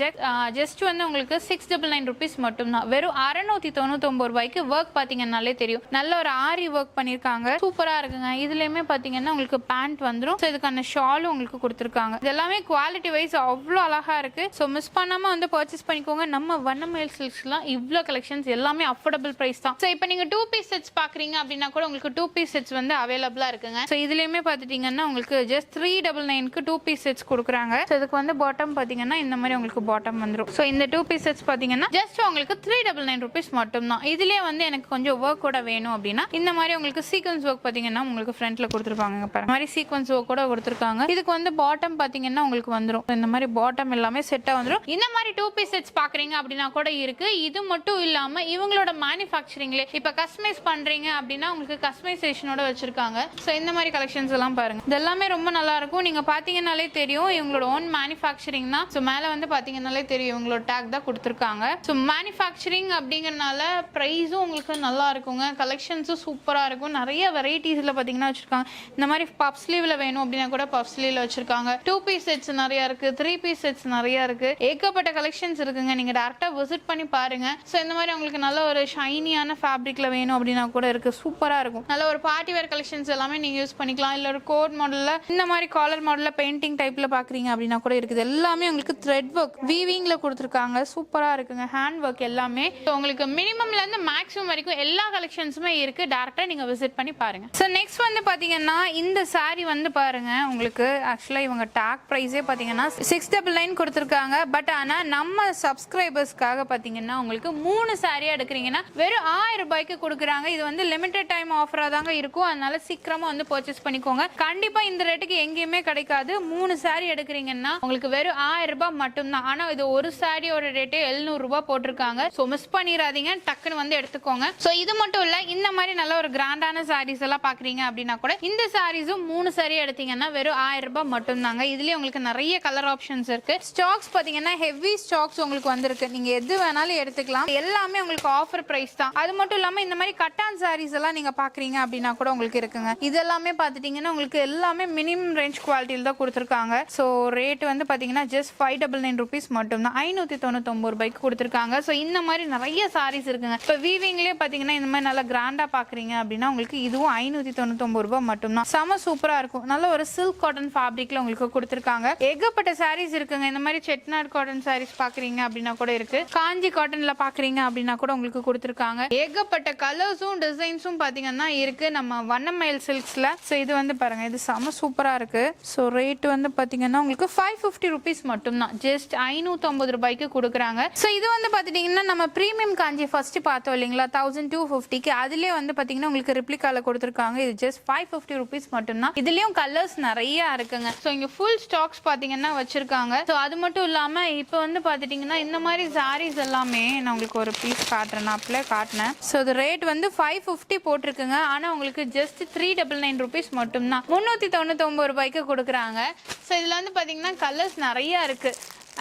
ஜஸ்ட் வந்து உங்களுக்கு சிக்ஸ் டபுள் நைன் ருபீஸ் மட்டும் தான் வெறும் அறநூத்தி தொண்ணூத்தொம்பது ரூபாய்க்கு ஒர்க் பாத்தீங்கன்னாலே தெரியும். நல்ல ஒரு ஆரி ஒர்க் பண்ணிருக்காங்க. சூப்பரா இருக்குங்க. இதுலயுமே பாத்தீங்கன்னா உங்களுக்கு பேண்ட் வந்துடும் ஸோ இதுக்கான ஷாலும் உங்களுக்கு கொடுத்துருக்காங்க. இது எல்லாமே குவாலிட்டி வைஸ் அவ்வளோ அழகா இருக்கு. ஸோ மிஸ் பண்ணாம வந்து பர்ச்சேஸ் பண்ணிக்கோங்க. நம்ம வண்ணமயில் சில்க்ஸ்லாம் இவ்வளோ கலெக்ஷன்ஸ் எல்லாமே அஃபோர்டபுள் பிரைஸ் தான். ஸோ இப்போ நீங்கள் டூ பீஸ் செட்ஸ் பாக்குறீங்க அப்படின்னா கூட உங்களுக்கு டூ பீஸ் செட்ஸ் வந்து அவைலபிளா இருக்குங்க. ஸோ இதுலயுமே பார்த்துட்டிங்கன்னா உங்களுக்கு ஜஸ்ட் த்ரீ டபுள் நைனுக்கு டூ பீஸ் செட்ஸ் கொடுக்குறாங்க. ஸோ இதுக்கு வந்து பாட்டம் பாத்தீங்கன்னா இந்த மாதிரி உங்களுக்கு பாட்டம் வந்துடும் ஸோ இந்த டூ பீஸ் செட்ஸ் பாத்தீங்கன்னா ஜஸ்ட் உங்களுக்கு த்ரீ டபுள் நைன் ருபீஸ் மட்டும் தான் இதுலயே வந்து எனக்கு கொஞ்சம் ஒர்க் கூட வேணும் அப்படின்னா இந்த மாதிரி உங்களுக்கு சீக்வன்ஸ் ஒர்க் பாத்தீங்கன்னா உங்களுக்கு ஃப்ரண்ட்ல கொடுத்துருப்பாங்க பாருங்க. இந்த மாதிரி சீக்வன்ஸ் ஒர்க் கூட கொடுத்துருக்காங்க. இதுக்கு வந்து பாட்டம் பாத்தீங்கன்னா உங்களுக்கு வந்துடும் இந்த மாதிரி பாட்டம் எல்லாமே செட்டா வந்துடும் இந்த மாதிரி டூ பீஸ் செட்ஸ் பாக்குறீங்க அப்படின்னா கூட இருக்கு. இது மட்டும் இல்லாம இவங்களோட மேனுஃபேக்சரிங்ல இப்ப கஸ்டமைஸ் பண்றீங்க அப்படின்னா உங்களுக்கு கஸ்டமைசேஷனோட வச்சுருக்காங்க. ஸோ இந்த மாதிரி கலெக்ஷன்ஸ் எல்லாம் பாருங்க. இது எல்லாமே ரொம்ப நல்லா இருக்கும். பார்த்தீங்கனாலே தெரியும் இவங்களோட ஓன் மேனுஃபேக்சரிங் தான். ஸோ மேலே வந்து பார்த்தீங்கனாலே தெரியும் இவங்களோட டேக் தான் கொடுத்துருக்காங்க. ஸோ மேனுஃபேக்சரிங் அப்படிங்கிறனால ப்ரைஸும் உங்களுக்கு நல்லா இருக்குங்க. கலெக்ஷன்ஸும் சூப்பராக இருக்கும். நிறைய வெரைட்டிஸில் பார்த்தீங்கன்னா வச்சிருக்காங்க. இந்த மாதிரி பப் ஸ்லீவில் வேணும் அப்படின்னா கூட பப் ஸ்லீவில் வச்சுருக்காங்க. டூ பீஸ் செட்ஸ் நிறையா இருக்குது த்ரீ பீஸ் செட்ஸ் நிறையா இருக்குது ஏகப்பட்ட கலெக்ஷன்ஸ் இருக்குங்க. நீங்கள் டேரெக்டாக விசிட் பண்ணி பாருங்க. ஸோ இந்த மாதிரி உங்களுக்கு நல்ல ஒரு ஷைனியான ஃபேப்ரிக்கில் வேணும் அப்படின்னா கூட இருக்கு. சூப்பரா இருக்கும். நல்ல ஒரு பார்ட்டி வேர் கலெக்ஷன்ஸ் எல்லாமே நீங்க யூஸ் பண்ணிக்கலாம். இல்ல ஒரு கோட் மாடல்ல இந்த மாதிரி காலர் மாடல்ல பெயிண்டிங் டைப்ல பாக்குறீங்க அப்படின்னா கூட இருக்குது. எல்லாமே உங்களுக்கு த்ரெட் ஒர்க் வீவிங்ல கொடுத்துருக்காங்க. சூப்பரா இருக்குங்க. ஹேண்ட் ஒர்க் எல்லாமே. ஸோ உங்களுக்கு மினிமம்ல இருந்து மேக்ஸிமம் வரைக்கும் எல்லா கலெக்ஷன்ஸுமே இருக்கு. டேரக்டா நீங்க விசிட் பண்ணி பாருங்க. ஸோ நெக்ஸ்ட் வந்து பாத்தீங்கன்னா இந்த saree வந்து பாருங்க. உங்களுக்கு ஆக்சுவலா இவங்க டாக் ப்ரைஸே பாத்தீங்கன்னா சிக்ஸ் டபுள் நைன் கொடுத்துருக்காங்க. பட் ஆனா நம்ம சப்ஸ்கிரைபர்ஸ்க்காக பாத்தீங்கன்னா உங்களுக்கு மூணு சாரியா எடுக்கிறீங்கன்னா வெறும் ஆயிரம் ரூபாய்க்கு கொடுக்குறாங்க இது வந்து லிமிடெட் டைம் ஆஃபரா தாங்க இருக்கும். அதனால சீக்கிரமா வந்து பர்ச்சேஸ் பண்ணிக்கோங்க. கண்டிப்பா இந்த ரேட்டுக்கு எங்கேயுமே கிடைக்காது. மூணு saree எடுக்கிறீங்கன்னா உங்களுக்கு வெறும் ஆயிரம் ரூபாய் மட்டும்தான். ஆனா இது ஒரு சாரியோட ரேட்டு எழுநூறு ரூபாய் போட்டிருக்காங்க. ஸோ மிஸ் பண்ணிடாதீங்க டக்குன்னு வந்து எடுத்துக்கோங்க. ஸோ இது மட்டும் இல்ல இந்த மாதிரி நல்ல ஒரு கிராண்டான சாரீஸ் எல்லாம் பாக்குறீங்க அப்படின்னா கூட இந்த சாரீஸும் மூணு சாரி எடுத்தீங்கன்னா வெறும் ஆயிரம் ரூபாய் மட்டும்தாங்க. இதுலேயே உங்களுக்கு நிறைய கலர் ஆப்ஷன்ஸ் இருக்கு. ஸ்டாக்ஸ் பாத்தீங்கன்னா ஹெவி ஸ்டாக்ஸ் உங்களுக்கு வந்திருக்கு. நீங்க எது வேணாலும் எடுத்துக்கலாம். எல்லாமே உங்களுக்கு ஆஃபர் பிரைஸ் தான். அது மட்டும் இல்லாம இந்த மாதிரி கட்டான் சாரீஸ் எல்லாம் நீங்க பாக்குறீங்க அப்படின்னா கூட உங்களுக்கு இருக்குங்க. இது எல்லாமே பாத்துட்டீங்கன்னா உங்களுக்கு எல்லாமே மினிமம் ரேஞ்ச் குவாலிட்டியில் தான் கொடுத்துருக்காங்க. ஸோ ரேட் வந்து பாத்தீங்கன்னா just five double nine rupees மட்டும் தான் ஐநூத்தி தொண்ணூத்தொம்பது ரூபாய்க்கு கொடுத்துருக்காங்க. ஸோ இந்த மாதிரி நிறைய சாரீஸ் இருக்குங்க. இப்போ வீவிங்லேயே பாத்தீங்கன்னா இந்த மாதிரி நல்லா கிராண்டா பாக்குறீங்க அப்படின்னா உங்களுக்கு இதுவும் ஐநூத்தி தொண்ணூத்தொம்பது ரூபாய் மட்டும்தான். செம சூப்பரா இருக்கும். நல்ல ஒரு சில்க் காட்டன் ஃபேப்ரிக்ல உங்களுக்கு கொடுத்துருக்காங்க. ஏகப்பட்ட சாரீஸ் இருக்குங்க. இந்த மாதிரி செட்நாட் காட்டன் சாரீஸ் பாக்குறீங்க அப்படின்னா கூட இருக்கு. காஞ்சி காட்டன்ல பாக்குறீங்க அப்படின்னா கூட உங்களுக்கு கொடுத்துருக்காங்க. ஏகப்பட்ட கலர்ஸும் டிசைன்ஸும் பார்த்தீங்கன்னா இருக்கு. நம்ம வண்ணமயில் சில்க்ஸில் ஸோ இது வந்து பாருங்க இது செம சூப்பரா இருக்கு. ஸோ ரேட் வந்து பார்த்தீங்கன்னா உங்களுக்கு ஃபைவ் ஃபிஃப்டி ருபீஸ் மட்டும்தான். ஜஸ்ட் ஐநூற்றம்பது ரூபாய்க்கு கொடுக்குறாங்க. ஸோ இது வந்து பார்த்துட்டிங்கன்னா நம்ம ப்ரீமியம் காஞ்சி ஃபர்ஸ்ட் பார்த்தோம் இல்லைங்களா? தௌசண்ட் டூ ஃபிஃப்டிக்கு அதுலேயே வந்து பார்த்தீங்கன்னா உங்களுக்கு ரிப்ளிகால கொடுத்துருக்காங்க. இது ஜஸ்ட் ஃபைவ் ஃபிஃப்டி ருபீஸ் மட்டும்தான். இதுலேயும் கலர்ஸ் நிறையா இருக்குங்க. ஸோ இங்கே ஃபுல் ஸ்டாக்ஸ் பார்த்தீங்கன்னா வச்சுருக்காங்க. ஸோ அது மட்டும் இல்லாமல் இப்போ வந்து பார்த்துட்டிங்கன்னா இந்த மாதிரி சாரீஸ் எல்லாமே நான் உங்களுக்கு ஒரு பீஸ் காட்டுறேன் அப்படியே காட்டினேன். ஸோ இது ரேட் வந்து ஃபைவ் ஃபிஃப்டி போட்டிருக்குங்க. ஆனா உங்களுக்கு just three double nine rupees மட்டும்தான். முந்நூற்றி தொண்ணூத்தொம்பது ரூபாய்க்கு கொடுக்குறாங்க. ஸோ இதில் வந்து பார்த்தீங்கன்னா கலர்ஸ் நிறையா இருக்கு.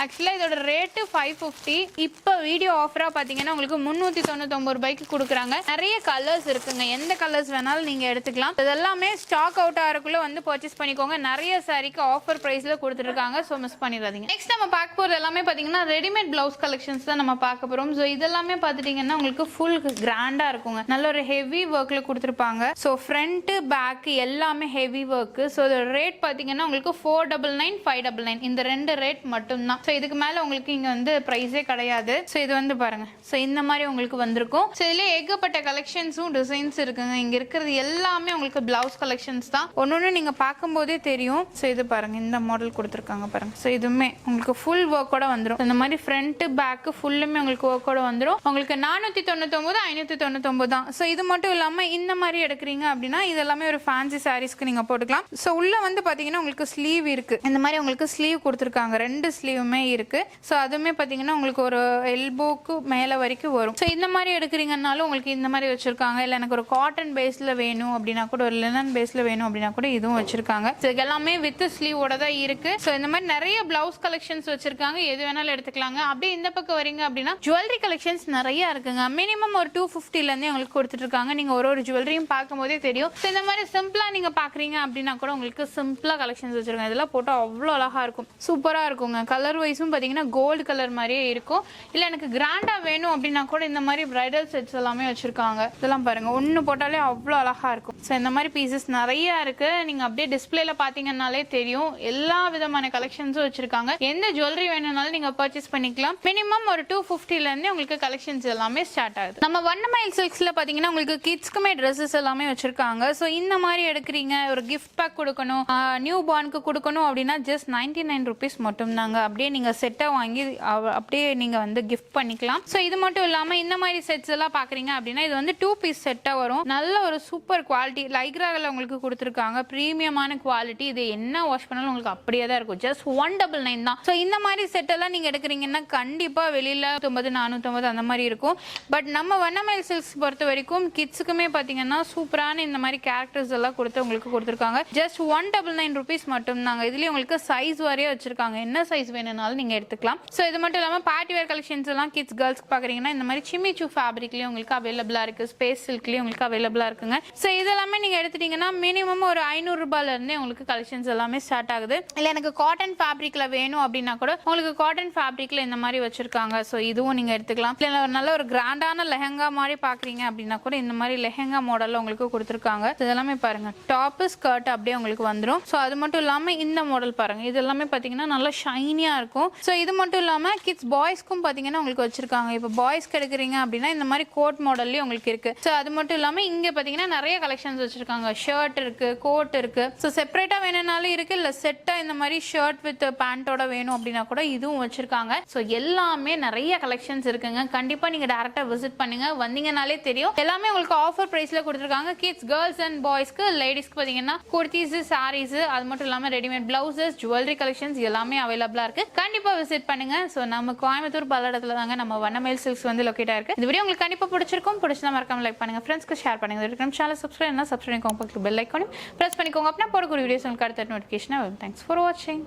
ஆக்சுவலாக இதோட ரேட்டு ஃபைவ் ஃபிஃப்டி இப்போ வீடியோ ஆஃபராக பார்த்தீங்கன்னா உங்களுக்கு முந்நூற்றி தொண்ணூத்தொம்பது ரூபாய்க்கு கொடுக்குறாங்க. நிறைய கலர்ஸ் இருக்குங்க. எந்த கலர்ஸ் வேணாலும் நீங்கள் எடுத்துக்கலாம். இதெல்லாமே ஸ்டாக் அவுட் ஆகிறக்குள்ள வந்து பர்ச்சேஸ் பண்ணிக்கோங்க. நிறைய சாரிக்கு ஆஃபர் ப்ரைஸில் கொடுத்துருக்காங்க. ஸோ மிஸ் பண்ணிடாதீங்க. நெக்ஸ்ட் நம்ம பார்க்க போகிறது எல்லாமே பார்த்தீங்கன்னா ரெடிமேட் ப்ளவுஸ் கலெக்ஷன்ஸ் தான் நம்ம பார்க்க போகிறோம் ஸோ இதெல்லாமே பார்த்துட்டிங்கன்னா உங்களுக்கு ஃபுல் கிராண்டாக இருக்குங்க. நல்ல ஒரு ஹெவி ஒர்க்கில் கொடுத்துருப்பாங்க. ஸோ ஃப்ரண்ட்டு பேக்கு எல்லாமே ஹெவி ஒர்க்கு ஸோ இதோட ரேட் பார்த்தீங்கன்னா உங்களுக்கு four double nine five double nine இந்த ரெண்டு ரேட் மட்டும்தான். ஸோ இதுக்கு மேலே உங்களுக்கு இங்கே வந்து ப்ரைஸே கிடையாது. ஸோ இது வந்து பாருங்கள் ஸோ இந்த மாதிரி உங்களுக்கு வந்திருக்கும். ஸோ இதில் ஏகப்பட்ட கலெக்ஷன்ஸும் டிசைன்ஸ் இருக்குங்க. இங்கே இருக்கிறது எல்லாமே உங்களுக்கு பிளவுஸ் கலெக்ஷன்ஸ் தான். ஒன்று ஒன்று நீங்கள் பார்க்கும்போதே தெரியும். ஸோ இது பாருங்கள் இந்த மாடல் கொடுத்துருக்காங்க பாருங்கள் ஸோ இதுவுமே உங்களுக்கு ஃபுல் ஒர்க்கோட வந்துடும் இந்த மாதிரி ஃப்ரண்ட்டு பேக்கு ஃபுல்லுமே உங்களுக்கு ஒர்க்கோட வந்துடும் உங்களுக்கு நானூற்றி தொண்ணூத்தொம்பது ஐநூற்றி தொண்ணூத்தொம்பது தான். ஸோ இது மட்டும் இல்லாமல் இந்த மாதிரி எடுக்கிறீங்க அப்படின்னா இது எல்லாமே ஒரு ஃபேன்சி சாரீஸ்க்கு நீங்கள் போட்டுக்கலாம். ஸோ உள்ளே வந்து பார்த்தீங்கன்னா உங்களுக்கு ஸ்லீவ் இருக்குது இந்த மாதிரி உங்களுக்கு ஸ்லீவ் கொடுத்துருக்காங்க. ரெண்டு ஸ்லீவுமே எல்லாமே இருக்கு. ஸோ அதுவுமே பார்த்தீங்கன்னா உங்களுக்கு ஒரு எல்போக்கு மேலே வரைக்கும் வரும். ஸோ இந்த மாதிரி எடுக்கிறீங்கனாலும் உங்களுக்கு இந்த மாதிரி வச்சுருக்காங்க. இல்லை எனக்கு ஒரு காட்டன் பேஸில் வேணும் அப்படின்னா கூட ஒரு லினன் பேஸில் வேணும் அப்படின்னா கூட இதுவும் வச்சுருக்காங்க. ஸோ இதெல்லாமே வித் ஸ்லீவோட தான் இருக்குது ஸோ இந்த மாதிரி நிறைய ப்ளவுஸ் கலெக்ஷன்ஸ் வச்சுருக்காங்க. எது வேணாலும் எடுத்துக்கலாங்க. அப்படியே இந்த பக்கம் வரீங்க அப்படின்னா ஜுவல்லரி கலெக்ஷன்ஸ் நிறைய இருக்குங்க. மினிமம் ஒரு டூ ஃபிஃப்டிலேருந்தே உங்களுக்கு கொடுத்துட்ருக்காங்க நீங்கள் ஒரு ஒரு ஜுவல்லரியும் பார்க்கும்போதே தெரியும். ஸோ இந்த மாதிரி சிம்பிளாக நீங்கள் பார்க்குறீங்க அப்படின்னா கூட உங்களுக்கு சிம்பிளாக கலெக்ஷன்ஸ் வச்சுருக்காங்க. இதெல்லாம் போட்டால் அவ்வளோ அழகா இருக்கும். சூப்பராக இருக்குங்க. கலர் வைஸும் பார்த்தீங்கன்னா கோல்டு கலர் மாதிரியே இருக்கும். இல்லை எனக்கு கிராண்டாக வேணும் அப்படின்னா கூட இந்த மாதிரி பிரைடல் செட்ஸ் எல்லாமே வச்சுருக்காங்க. இதெல்லாம் பாருங்க. ஒன்று போட்டாலே அவ்வளோ அழகா இருக்கும். ஸோ இந்த மாதிரி பீசஸ் நிறையா இருக்கு. நீங்கள் அப்படியே டிஸ்பிளேல பார்த்தீங்கன்னாலே தெரியும். எல்லா விதமான கலெக்ஷன்ஸும் வச்சிருக்காங்க. எந்த ஜுவல்லரி வேணும்னாலும் நீங்கள் பர்ச்சேஸ் பண்ணிக்கலாம். மினிமம் ஒரு டூ ஃபிஃப்டிலேருந்தே உங்களுக்கு கலெக்ஷன்ஸ் எல்லாமே ஸ்டார்ட் ஆகுது. நம்ம ஒன் மைல் சில்க்ஸில் பார்த்தீங்கன்னா உங்களுக்கு கிட்ஸ்க்குமே ட்ரெஸ்ஸஸ் எல்லாமே வச்சுருக்காங்க. ஸோ இந்த மாதிரி எடுக்கிறீங்க. ஒரு கிஃப்ட் பேக் கொடுக்கணும். நியூ பார்னுக்கு கொடுக்கணும் அப்படின்னா ஜஸ்ட் நைன்டி நைன் ருபீஸ் மட்டும் தாங்க அப்படியே நீங்கள் செட்டை வாங்கி அப்படியே நீங்கள் வந்து கிஃப்ட் பண்ணிக்கலாம். ஸோ இது மட்டும் இல்லாமல் இந்த மாதிரி செட்ஸ் எல்லாம் பார்க்குறீங்க அப்படின்னா இது வந்து டூ பீஸ் செட்டாக வரும். நல்ல ஒரு சூப்பர் குவாலிட்டி லைக்ராவில் உங்களுக்கு கொடுத்துருக்காங்க. ப்ரீமியமான குவாலிட்டி இது என்ன வாஷ் பண்ணாலும் உங்களுக்கு அப்படியே தான் இருக்கும். ஜஸ்ட் ஒன் டபுள் நைன் தான். ஸோ இந்த மாதிரி செட்டெல்லாம் நீங்கள் எடுக்கிறீங்கன்னா கண்டிப்பாக வெளியில் தொம்பது நானூற்றம்பது அந்த மாதிரி இருக்கும். பட் நம்ம வண்ணமயில் சில்க்ஸ் பொறுத்த வரைக்கும் கிட்ஸுக்குமே பார்த்தீங்கன்னா சூப்பரான இந்த மாதிரி கேரக்டர்ஸ் எல்லாம் கொடுத்து உங்களுக்கு கொடுத்துருக்காங்க. Just one double nine rupees மட்டும் தாங்க இதுலேயும் உங்களுக்கு சைஸ் வரையே வச்சுருக்காங்க. என்ன சைஸ் வேணும்னா வேணும்னாலும் நீங்கள் எடுத்துக்கலாம். ஸோ இது மட்டும் இல்லாமல் பார்ட்டி வேர் கலெக்ஷன்ஸ் எல்லாம் கிட்ஸ் கேர்ள்ஸ்க்கு பார்க்குறீங்கன்னா இந்த மாதிரி சிமிச்சு ஃபேப்ரிக்லேயும் உங்களுக்கு அவைலபிளாக இருக்குது ஸ்பேஸ் சில்க்லேயும் உங்களுக்கு அவைலபிளாக இருக்குங்க. ஸோ இதெல்லாமே நீங்கள் எடுத்துட்டீங்கன்னா மினிமம் ஒரு ஐநூறுரூபாலேருந்தே உங்களுக்கு கலெக்ஷன்ஸ் எல்லாமே ஸ்டார்ட் ஆகுது. இல்லை எனக்கு காட்டன் ஃபேப்ரிக்கில் வேணும் அப்படின்னா கூட உங்களுக்கு காட்டன் ஃபேப்ரிக்கில் இந்த மாதிரி வச்சுருக்காங்க. ஸோ இதுவும் நீங்கள் எடுத்துக்கலாம். இல்லை ஒரு நல்ல ஒரு கிராண்டான லெஹங்கா மாதிரி பார்க்குறீங்க அப்படின்னா கூட இந்த மாதிரி லெஹங்கா மாடலில் உங்களுக்கு கொடுத்துருக்காங்க. இதெல்லாமே பாருங்கள் பாருங்க. டாப்பு ஸ்கர்ட் அப்படியே உங்களுக்கு வந்துடும் ஸோ அது மட்டும் இல்லாமல் இந்த மாடல் பாருங்கள் இது எல்லாமே பார்த்தீங்கன்னா நல்லா ஷைனியாக இருக்கும். ஸோ இது மட்டும் இல்லாமல் கிட்ஸ் பாய்ஸ்க்கும் பார்த்தீங்கன்னா உங்களுக்கு வச்சிருக்காங்க. இப்போ பாய்ஸ்க்கு எடுக்கிறீங்க அப்படின்னா இந்த மாதிரி கோட் மாடல்லேயே உங்களுக்கு இருக்கு. ஸோ அது மட்டும் இல்லாமல் இங்கே பார்த்தீங்கன்னா நிறைய கலெக்ஷன்ஸ் வச்சிருக்காங்க. ஷர்ட் இருக்கு கோட் இருக்கு. ஸோ செப்பரேட்டாக வேணும்னாலும் இருக்கு. இல்லை செட்டாக இந்த மாதிரி ஷர்ட் வித் பேண்ட்டோட வேணும் அப்படின்னா கூட இதுவும் வச்சிருக்காங்க. ஸோ எல்லாமே நிறைய கலெக்ஷன்ஸ் இருக்குங்க. கண்டிப்பாக நீங்கள் டேரெக்டாக விசிட் பண்ணுங்க. வந்தீங்கனாலே தெரியும். எல்லாமே உங்களுக்கு ஆஃபர் ப்ரைஸில் கொடுத்துருக்காங்க. கிட்ஸ் கேர்ள்ஸ் அண்ட் பாய்ஸ்க்கு லேடிஸ்க்கு பார்த்தீங்கன்னா குர்த்திஸ் சாரீஸ் அது மட்டும் இல்லாமல் ரெடிமேட் பிளவுசஸ் ஜுவல்லரி கலெக்ஷன்ஸ் எல்லாமே அவைலபிளாக இருக்குது கண்டிப்பாக விசிட் பண்ணுங்க. ஸோ நம்ம கோயம்புத்தூர் பல்லடத்தில் தாங்க நம்ம வண்ணமயில் சில்க்ஸ் வந்து லொக்கேட் ஆயிருக்கு இந்த வீடியோ உங்களுக்கு கண்டிப்பாக பிடிச்சிருக்கும். பிடிச்சா மறக்காம லைக் பண்ணுங்கள் ஃப்ரெண்ட்ஸ்க்கு ஷேர் பண்ணுங்க. இருக்கிற சேனல் சப்ஸ்கிரைப் என்ன சப்ஸ்கிரைப் பண்ணிக்கோங்க. பக்கத்தில் பெல் ஐக்கானும் ப்ரெஸ் பண்ணிக்கோங்க. அப்படின்னா போடக்கூடிய வீடியோஸ் உங்களுக்கு அடுத்த நோட்டிஃபிகேஷனாக தேங்க்ஸ் ஃபார் வாட்சிங்